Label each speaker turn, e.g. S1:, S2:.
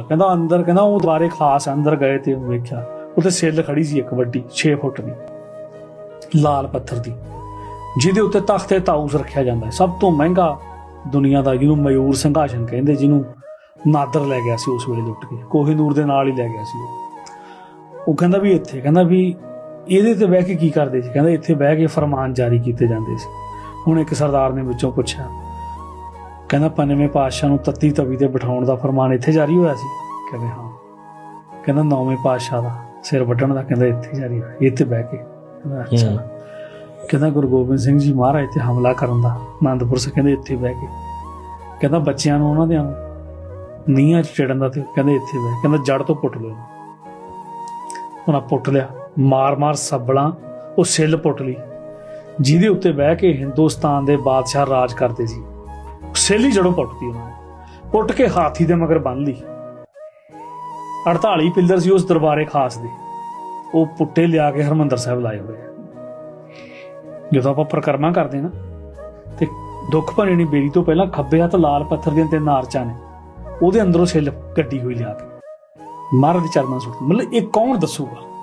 S1: ਕਹਿੰਦਾ ਅੰਦਰ, ਕਹਿੰਦਾ ਉਹ ਦੁਆਰੇ ਖਾਸ ਅੰਦਰ ਗਏ ਤੇ ਉਹਨੂੰ ਵੇਖਿਆ। ਉੱਥੇ ਸੇਲ ਖੜੀ ਸੀ ਇੱਕ ਵੱਡੀ 6 ਫੁੱਟ ਦੀ, ਲਾਲ ਪੱਥਰ ਦੀ, ਜਿਹਦੇ ਉੱਤੇ ਤਖਤੇ ਤਾਊਸ ਰੱਖਿਆ ਜਾਂਦਾ ਹੈ। ਸਭ ਤੋਂ ਮਹਿੰਗਾ ਦੁਨੀਆ ਦਾ ਜਿਹਨੂੰ ਮਯੂਰ ਸਿੰਘਾਸਨ ਕਹਿੰਦੇ, ਜਿਹਨੂੰ ਨਾਦਰ ਲੈ ਗਿਆ ਸੀ ਉਸ ਵੇਲੇ ਲੁੱਟ ਕੇ, ਕੋਹੀਨੂਰ ਦੇ ਨਾਲ ਹੀ ਲੈ ਗਿਆ ਸੀ ਉਹ। ਉਹ ਕਹਿੰਦਾ ਵੀ ਇੱਥੇ, ਕਹਿੰਦਾ ਵੀ ਇਹਦੇ ਤੇ ਬਹਿ ਕੇ ਕੀ ਕਰਦੇ ਸੀ? ਕਹਿੰਦਾ ਇੱਥੇ ਬਹਿ ਕੇ ਫਰਮਾਨ ਜਾਰੀ ਕੀਤੇ ਜਾਂਦੇ ਸੀ। ਹੁਣ ਇੱਕ ਸਰਦਾਰ ਨੇ ਵਿੱਚੋਂ ਪੁੱਛਿਆ ਕਹਿੰਦਾ ਪੰਜਵੇਂ ਪਾਤਸ਼ਾਹ ਨੂੰ ਤੱਤੀ ਤਵੀ ਤੇ ਬਿਠਾਉਣ ਦਾ ਫਰਮਾਨ ਇੱਥੇ ਜਾਰੀ ਹੋਇਆ ਸੀ। ਕਹਿੰਦੇ ਹਾਂ। ਕਹਿੰਦਾ ਨੌਵੇਂ ਪਾਤਸ਼ਾਹ ਦਾ ਸਿਰ ਵੱਢਣ ਦਾ ਕਹਿੰਦਾ ਇੱਥੇ ਜਾਰੀ ਹੋਇਆ। ਇੱਥੇ ਬਹਿ ਕੇ। ਕਹਿੰਦਾ ਅੱਛਾ। ਕਹਿੰਦਾ ਗੁਰੂ ਗੋਬਿੰਦ ਸਿੰਘ ਜੀ ਮਹਾਰਾਜ ਤੇ ਹਮਲਾ ਕਰਨ ਦਾ ਆਨੰਦਪੁਰ ਸਾਹਿਬ ਕਹਿੰਦੇ ਇੱਥੇ ਬਹਿ ਕੇ। ਕਹਿੰਦਾ ਬੱਚਿਆਂ ਨੂੰ ਉਹਨਾਂ ਦੇ ਨੀਹਾਂ 'ਚ ਚੜਨ ਦਾ ਤੇ ਕਹਿੰਦੇ ਇੱਥੇ ਬਹਿ। ਕਹਿੰਦਾ ਜੜ ਤੋਂ ਪੁੱਟ ਲਿਓ। ਉਹਨਾਂ ਪੁੱਟ ਲਿਆ। ਮਾਰ-ਮਾਰ ਸੱਬਲਾਂ ਉਹ ਸਿੱਲ ਪੁੱਟ ਲਈ। ਜਿਹਦੇ ਉੱਤੇ ਬਹਿ ਕੇ ਹਿੰਦੁਸਤਾਨ ਦੇ ਬਾਦਸ਼ਾਹ ਰਾਜ ਕਰਦੇ ਸੀ। ਸੇਲੀ ਹੀ ਜੜੋਂ ਪੁੱਟਤੀ ਉਹਨਾਂ ਨੇ। ਪੁੱਟ ਕੇ ਹਾਥੀ ਦੇ ਮਗਰ ਬੰਨ ਲਈ। 48 ਪਿੱਲਰ ਸੀ ਉਸ ਦਰਬਾਰੇ ਖਾਸ ਦੇ। ਉਹ ਪੁੱਟੇ ਲਿਆ ਕੇ ਹਰਮੰਦਰ ਸਾਹਿਬ ਲਾਏ ਹੋਏ ਜਦੋਂ ਆਪਾਂ ਪ੍ਰਕਰਮਾ ਕਰਦੇ ਨਾ, ਤੇ ਦੁੱਖ ਭਰੇ ਨਹੀਂ ਬੇਰੀ ਤੋਂ ਪਹਿਲਾਂ ਖੱਬੇ ਹੱਥ ਲਾਲ ਪੱਥਰ ਦੀਆਂ ਤਿੰਨ ਆਰਚਾਂ ਨੇ। ਉਹਦੇ ਅੰਦਰੋਂ ਛਿੱਲ ਕੱਢੀ ਹੋਈ ਲਿਆ ਕੇ। ਮਹਾਰਾਜ ਦੇ ਚਰਨਾਂ ਸੁੱਟ ਮਤਲਬ ਇਹ ਕੌਣ ਦੱਸੂਗਾ?